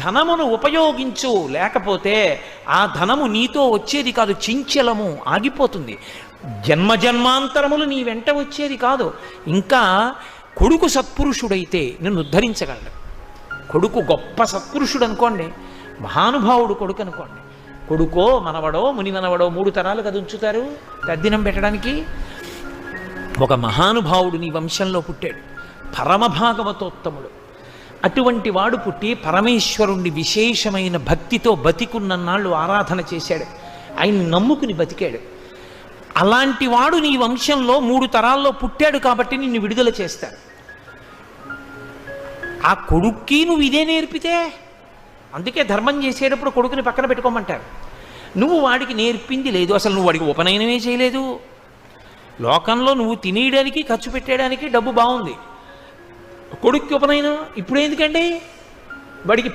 ధనమును ఉపయోగించు లేకపోతే ఆ ధనము నీతో వచ్చేది కాదు చించలము ఆగిపోతుంది. జన్మ జన్మాంతరములు నీ వెంట వచ్చేది కాదు. ఇంకా కొడుకు సత్పురుషుడైతే నిన్ను ఉద్ధరించగలడు. కొడుకు గొప్ప సత్పురుషుడు అనుకోండి మహానుభావుడు కొడుకు అనుకోండి. కొడుకో మనవడో ముని మనవడో మూడు తరాలు కదా ఉంచుతారు తద్దినం పెట్టడానికి? ఒక మహానుభావుడు నీ వంశంలో పుట్టాడు. పరమభాగవతోత్తముడు. అటువంటి వాడు పుట్టి పరమేశ్వరుణ్ణి విశేషమైన భక్తితో బతికున్నన్నాళ్ళు ఆరాధన చేశాడు. ఆయన నమ్ముకుని బతికాడు. అలాంటి వాడు నీ వంశంలో మూడు తరాల్లో పుట్టాడు కాబట్టి నిన్ను విడుదల చేస్తాడు. ఆ కొడుక్కి నువ్వు ఇదే నేర్పితే? అందుకే ధర్మం చేసేటప్పుడు కొడుకుని పక్కన పెట్టుకోమంటారు. నువ్వు వాడికి నేర్పింది లేదు. అసలు నువ్వు వాడికి ఉపనయనమే చేయలేదు. లోకంలో నువ్వు తినేయడానికి ఖర్చు పెట్టేయడానికి డబ్బు బాగుంది. కొడుక్కి ఉపనయనం ఇప్పుడు ఎందుకండి వాడికి